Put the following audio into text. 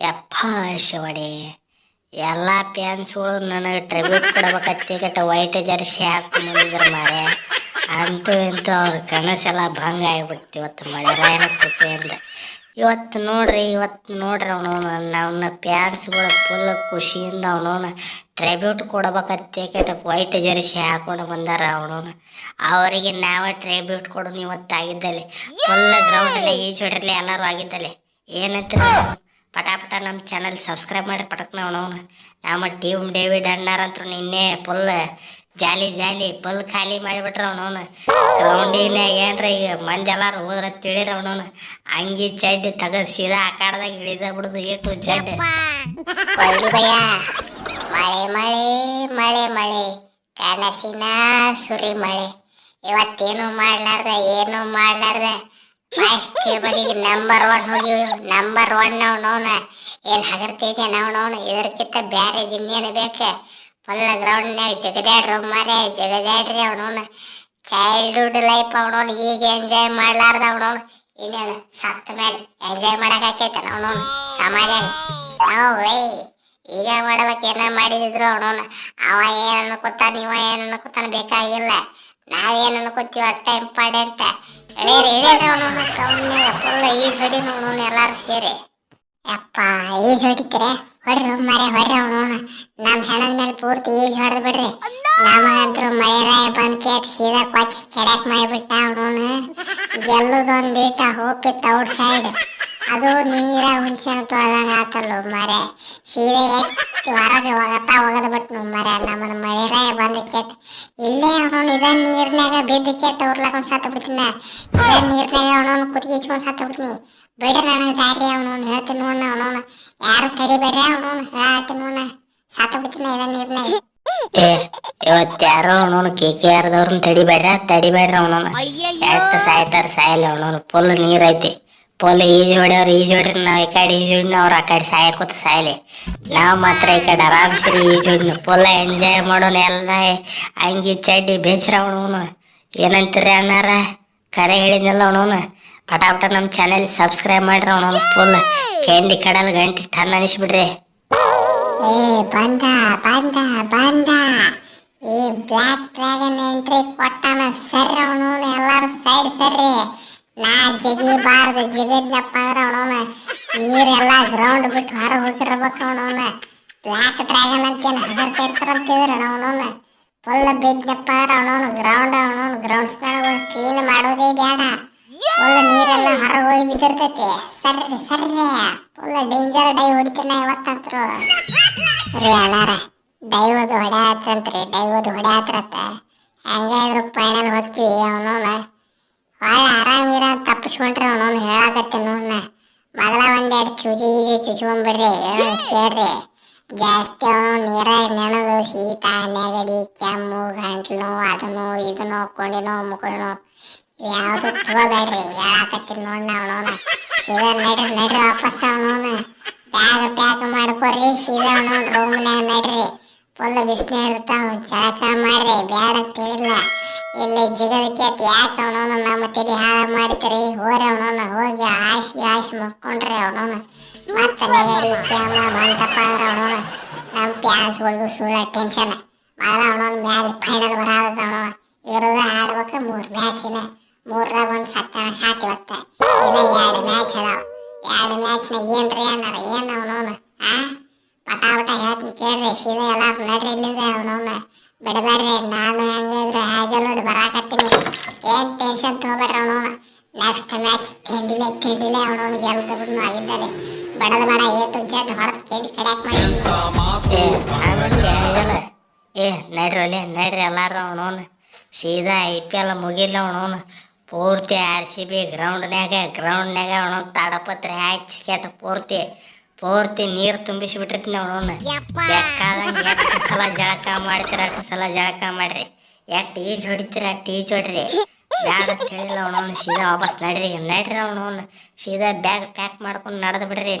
ಯಪ್ಪ ಶಿವಣಿ ಎಲ್ಲ ಪ್ಯಾನ್ಸ್ಗಳು ನನಗೆ ಟ್ರಿಬ್ಯೂಟ್ ಕೊಡ್ಬೇಕತ್ತೀಗಟ್ಟ ವೈಟ್ ಜರ್ಸಿ ಹಾಕೊಂಡಿದ್ರು ಮಾರೆ ಅಂತೂ ಇಂತೂ ಅವ್ರ ಕನಸೆಲ್ಲ ಭಂಗ ಆಗಿಬಿಡ್ತು ಇವತ್ತು ಮಳೆ ರಾಯನ ಕೃಪೆಯಿಂದ ಇವತ್ತು ನೋಡ್ರಿ ಇವತ್ತು ನೋಡ್ರಿ ಅವನು ನನ್ನ ಪ್ಯಾನ್ಸ್ಗಳು ಫುಲ್ ಖುಷಿಯಿಂದ ಅವನು ಟ್ರಿಬ್ಯೂಟ್ ಕೊಡ್ಬೇಕತ್ತೀಗಟ್ಟ ವೈಟ್ ಜರ್ಸಿ ಹಾಕೊಂಡು ಬಂದಾರ ಅವನು ಅವರಿಗೆ ನಾವೇ ಟ್ರಿಬ್ಯೂಟ್ ಕೊಡೋನು ಇವತ್ತಾಗಿದ್ದಲ್ಲಿ. ಫುಲ್ ಗ್ರೌಂಡಲ್ಲಿ ಈಜು ಎಲ್ಲರೂ ಆಗಿದ್ದಲ್ಲಿ. ಏನಂತೀರ? ಪಟಾಪಟ ನಮ್ಮ ಚಾನಲ್ ಸಬ್ಸ್ಕ್ರೈಬ್ ಮಾಡಿ ಪಟಕ್ ನಾವು ನಮ್ಮ ಟೀಮ್ ಡೇವಿಡ್ ಅಣ್ಣಾರ ಅಂತೂ ನಿನ್ನೆ ಫುಲ್ ಜಾಲಿ ಜಾಲಿ ಫುಲ್ ಖಾಲಿ ಮಾಡಿಬಿಟ್ರ ಅವನವನು ಗ್ರೌಂಡಿನಾಗ ಏನ್ರ ಈಗ ಮಂದಿ ಎಲ್ಲಾರು ಹೋದ್ರ ತಿಳಿರ ಅವನವನು ಅಂಗಿ ಚಡ್ಡಿ ತಗದು ಸೀದಾ ಆಕಾಡ್ದಾಗ ಇಳಿದ ಬಿಡುದು ಏಟು ಚಡ್ಡಿ ಭಯ ಮಳೆ ಮಳೆ ಮಳೆ ಮಳೆ. ಕನಸಿನ ಸುರಿ ಮಳೆ ಇವತ್ತೇನು ಮಾಡ್ಲಾರ್ದ ಏನು ಮಾಡ್ಲಾರ್ದ. ಫಸ್ಟ್ ಟೇಬಲಿಗೆ ನಂಬರ್ ಒನ್ ಹೋಗಿ ನಂಬರ್ ಒನ್ ನಾವು ನೋನ ಏನು ಹಗರ್ತಿದ್ಯ ನಾವು ನೋನ ಇದಕ್ಕಿಂತ ಬ್ಯಾರೆ ಇನ್ನೇನು ಬೇಕು? ಫುಲ್ ಗ್ರೌಂಡ್ನಾಗ ಜಗದಾಡ್ರಿ ಮಾರೇ ಜಗದಾಡ್ರಿ ಅವನೋನ ಚೈಲ್ಡ್ಹುಡ್ ಲೈಫ್ ಅವನವನು ಈಗ ಎಂಜಾಯ್ ಮಾಡ್ಲಾರ್ದ ಅವನವನು ಇನ್ನೇನು ಸತ್ತ ಮೇಲೆ ಎಂಜಾಯ್ ಮಾಡಕ್ ಆಕೈತೆ ಅವನವನು ಸಮಾಜ. ನಾವು ವೈ. ಈಗ ಮಾಡ್ಬೇಕು ಏನ ಮಾಡಿದ್ರು ಅವನವನು ಅವ ಏನ್ ಅನ್ಕೋತಾನ, ಇವ ಏನ್ ಅನ್ಕೋತಾನ ಬೇಕಾಗಿಲ್ಲ. ನಾವೇನ್ ಅನ್ಕೋತೀವಿ ಅಟ್ಟ ಇಂಪಾರ್ಟೆಂಟ್. ಎಳೀರಿ ಎಳೀರಿ ಅವನವನು ಕವನ್ಯಾಗ ಫುಲ್ ಈಜ್ ಹೊಡಿ ನೋಡೋಣ ಎಲ್ಲಾರು ಸೇರಿ. ಯಪ್ಪ ಈಜ್ ಹೊಡಿತೀರ ಹೊಡ್ರಿ ಮರೆ, ಹೊಡ್ರಿ ಅವನು ನಮ್ಮ ಹೆಣದ ಮೇಲೆ ಪೂರ್ತಿ ಈಜ್ ಹೊಡೆದ್ ಬಿಡ್ರಿ. ನಮಗಂತೂ ಮಳೆರಾಯ ಬಂದ್ ಕೇಟ್ ಸೀದಾ ಕೊಚ್ಚಿ ಕೆಡಕ್ ಮಾಡಿಬಿಟ್ಟ ಅವನು ಗೆಲ್ಲುದೊಂದು ಈಟ ಹೋಪಿತ್ತು ಔಟ್ ಸೈಡ್ ಅದು ನೀರ ಹುಣ್ಸೆ ತೊಳ್ದಂಗ ಆತಲ್ಲ ಮರೆ. ಸೀರೆ ಎತ್ತಿ ಹೊರಗೆ ಹೋಗತ್ತ ಹೋಗದ ಬಿಟ್ಟು ಮರೆ. ನಮ್ಮನ್ನ ಮಳೆರಾಯ ಬಂದು ಕೆಟ್ಟ ಇಲ್ಲೇ ಅವನು ಇದ ನೀರ್ನಾಗ ಬಿದ್ದು ಕೆಟ್ಟ ಉರ್ಲಾಕೊಂಡ್ ಸತ್ತು ಬಿಡ್ತೀನಿ ಇದ ನೀರ್ನಾಗ ಅವನವನು ಕುತ್ತಿಗೆ ಇಚ್ಕೊಂಡ್ ಸತ್ತು ಬಿಡ್ತೀನಿ ಬಿಡ್ರಿ ನನಗೆ ದಾರಿ ಅವನವನು ಹೇಳ್ತೀನಿ ನೋಡ ಅವನವನು. ಯಾರು ತಡಿಬೇಡ್ರಿ ಅವನವನು? ಹೇಳತ್ತೀನಿ ನೋಡ. ಸತ್ತು ಬಿಡ್ತೀನಿ ಇದ ನೀರ್ನಾಗ. ಏ ಇವತ್ತು ಯಾರೋ ಅವನವನು ಕೆ ಕೆ ಆರ್ದವ್ರನ್ನ ತಡಿಬೇಡ್ರ ತಡಿಬೇಡ್ರ ಅವನವನು? ಎಷ್ಟು ಸಾಯ್ತಾರ ಸಾಯಲ್ಲ ಅವನವನು. ಫುಲ್ ನೀರೈತಿ. ಫುಲ್ ಈಜು ಹೊಡೆಯವ್ರು ಈಜು ಹೊಡ್ರಿ ನಾವು ಈ ಕಡೆ ಈಜು ಹೊಡ್ನು ಅವ್ರು ಆ ಕಡೆ ಸಾಯಕೋತ ಸಾಯಲಿ. ನಾವು ಮಾತ್ರ ಈ ಕಡೆ ಆರಾಮ್ಸಿರಿ ಈಜು ಹೊಡ್ನು ಪೋಲ ಎಂಜಾಯ್ ಮಾಡೋಣ ಎಲ್ಲ. ಅಂಗಿ ಚಡ್ಡಿ ಬೇಚ್ರ ಅವನವನು ಏನಂತೀರಿ ಅಣ್ಣಾರ ಕರೆ ಹೇಳಿದ್ನಲ್ಲ ಅವನವನು ಪಟಾಪಟ ನಮ್ಮ ಚಾನೆಲ್ ಸಬ್ಸ್ಕ್ರೈಬ್ ಮಾಡ್ರಿ ಅವನವನು ಫುಲ್ ಕೆಂಡಿ ಕಡಲ್ ಗಂಟೆ ಟನ್ ಅನಿಸ್ಬಿಡ್ರಿ. ಏ, ಬಂದ ಬಂದ ಬಂದ. ಈ ಬ್ಲ್ಯಾಕ್ ಡ್ರ್ಯಾಗನ್ ಎಂಟ್ರಿ ಕೊಟ್ಟಾನ ಸರ್ರಿ ಅವನು ಎಲ್ಲಾರು ಸೈಡ್ ಸರ್ರಿ ನಾ ಜಿಗಿಬಾರ್ದು ಜಿಗಿದ್ನಪ್ಪ ಅಂದ್ರೆ ಅವನವನ. ನೀರೆಲ್ಲ ಗ್ರೌಂಡ್ ಬಿಟ್ಟು ಹೊರ ಹೋಗಿರ್ಬೇಕು ಅವನವನ. ಬ್ಲ್ಯಾಕ್ ಡ್ರ್ಯಾಗನ್ ಅಂತೇನು ಹಗರ್ತಾ ಇರ್ತಾರಂತಿದ್ರು ಅವನವನ? ಫುಲ್ ಬಿದ್ದಪ್ಪ ಅಂದ್ರೆ ಗ್ರೌಂಡ್ ಅವನವನು ಗ್ರೌಂಡ್ ಸ್ಮ್ಯಾನ್ ಕ್ಲೀನ್ ಮಾಡೋದೇ ಬೇಡ. ಫುಲ್ ನೀರೆಲ್ಲ ಹೊರ ಹೋಗಿ ಬಿದ್ದಿರ್ತೈತಿ. ಸರ್ರಿ ಸರ್ರಿ. ಫುಲ್ ಡೇಂಜರ್ ಡೈ ಹೊಡಿತಾನೆ ಇವತ್ತಂತರು ರೀ ಅಣ್ಣಾರ ದೈವದ ಹೊಡ್ಯಾತ್ರಂತ್ರಿ ದೈವದ ಹೊಡ್ಯಾತ್ರತ್ತ ಹಂಗಾದ್ರು ಪೈಣಲ್ ಹೊಕ್ಕಿವಿ ಅವನವನ. ಭಾಳ ಆರಾಮಿರ ತಪ್ಪಿಸ್ಕೊಂಡ್ರಿ ನಾನು ಹೇಳಾಕತ್ತಿ ನೋಡ್ನ ಮೊದಲ ಒಂದೆರಡು ಚುಜಿ ಗೀಜಿ ಚುಚ್ಕೊಂಡ್ಬಿಡ್ರಿ ಕೇಳ್ರಿ. ಜಾಸ್ತಿ ಅವನು ನೀರಾಗ ನೆನೆದು ಶೀತ, ನೆಗಡಿ, ಕೆಮ್ಮು, ಗಂಟ್ಲು, ಅದನ್ನು, ಇದನ್ನು, ಕೊಂಡಿನೋ ಮುಕ್ಕಳು ಯಾವುದು ತಗೋಬೇಡ್ರಿ. ಹೇಳಾಕತ್ತೀನಿ ನೋಡಿ ಅವನವನ. ಸೀದಾ ನಡ್ರಿ ನಡ್ರಿ ವಾಪಸ್ ಅವನವನ. ಬ್ಯಾಗ್ ಪ್ಯಾಕ್ ಮಾಡ್ಕೊರಿ, ಸೀದಾ ಅವನವನ ರೂಮ್ನ್ಯಾಗ ನಡ್ರಿ. ಫುಲ್ ಬಿಸಿನೇ ಇರ್ತಾವ ಚಳಕ ಮಾಡ್ರಿ. ಬ್ಯಾಡ ತಿಳಿಲ್ಲ ಇಲ್ಲಿ ಜಿಗದಕ್ಕೆ ಯಾಕೆ ಅವನವನ ನಮ್ಮ ತಲೆ ಹಾಳು ಮಾಡ್ತೀರಿ ಹೋರಿ ಅವನವನ, ಹೋಗಿ ಆಸಿ ಆಸಿ ಮುಕ್ಕೊಂಡ್ರೆ ಅವನವನ. ಮತ್ತೆ ನೆಗಡಿ ಅವನ ಬಂತಪ್ಪ ಅಂದ್ರೆ ಅವನವನ ನಮ್ಮ ಪ್ಯಾನ್ಸ್ಗಳಿಗೂ ಸುಳ್ಳ ಟೆನ್ಷನ್ ಮೊದಲ ಅವನವನ ಮ್ಯಾಲ ಫೈನಲ್ ಬರೋದ ಅವನವ ಇರೋದ ಆಡ್ಬೇಕು ಮೂರು ಮ್ಯಾಚಿನ ಮೂರಾಗ ಒಂದು ಸತ್ತ ಸಾತ್ ಇವತ್ತ. ಇನ್ನ ಎರಡು ಮ್ಯಾಚ್ ಅದಾವ. ಎರಡು ಮ್ಯಾಚ್ನ ಏನ್ರಿ ಅನ್ನಾರ ಏನು ಅವನವನು? ಕೇಳ್ರಿ ಸೀದಾ ಎಲ್ಲಾರು ನಡ್ರಿ ಇಲ್ಲಿಂದ ಅವನವನ ಬಿಡಬೇಡ್ರಿ ನಾನು ಹೆಂಗಿದ್ರೆ ಹ್ಯಾಜಲ್ ನೋಡಿ ಬರಾಕತ್ತೀನಿ ಏನು ಟೆನ್ಷನ್ ತೊಗೊಬೇಡ್ರಿ ಅವನವನ. ನೆಕ್ಸ್ಟ್ ಮ್ಯಾಚ್ ತಿಂಡಿಲೆ ತಿಂಡಿಲೆ ಅವನವನು ಗೆಲ್ದ ಬಿಡ್ನು ಆಗಿದ್ದಾರೆ ಬಡದ ಬಡ ಏ ಟು ಜೆಡ್ ಹೊರತು ಕೇಳಿ ಕಡ್ಯಾಕ್ ಮಾಡಿ ಏ ಏ ನಡ್ರಿ ಒಲೆ ನಡ್ರಿ ಎಲ್ಲಾರು ಅವನವನು. ಸೀದಾ ಐ ಪಿ ಎಲ್ ಮುಗಿಲ್ಲ ಅವನವನು. ಪೂರ್ತಿ ಆರ್ ಸಿ ಬಿ ಗ್ರೌಂಡ್ನ್ಯಾಗ ಗ್ರೌಂಡ್ನ್ಯಾಗ ಅವನೊಂದು ತಾಡಪತ್ರೆ ಹಚ್ಚಿ ಕೆಟ್ಟ ಪೂರ್ತಿ. ಪೂರ್ತಿ ನೀರು ತುಂಬಿಸಿಬಿಟ್ಟಿರ್ತೀನಿ ಅವನವನ್ನ ಬೇಕಾದಂಗೆ ಎಷ್ಟು ಸಲ ಜಳಕ ಮಾಡ್ತೀರ ಅಷ್ಟು ಸಲ ಜಳಕ ಮಾಡ್ರಿ. ಎಷ್ಟು ಈಜ್ ಹೊಡಿತೀರ ಅಷ್ಟು ಈಜ್ ಹೊಡ್ರಿ ಬ್ಯಾಗ್ ಅಂತ ಹೇಳಿಲ್ಲ ಅವನವನು ಸೀದಾ ವಾಪಸ್ ನಡ್ರಿ. ನಡ್ರಿ ಅವನವನು ಸೀದಾ ಬ್ಯಾಗ್ ಪ್ಯಾಕ್ ಮಾಡ್ಕೊಂಡು ನಡೆದು ಬಿಡ್ರಿ.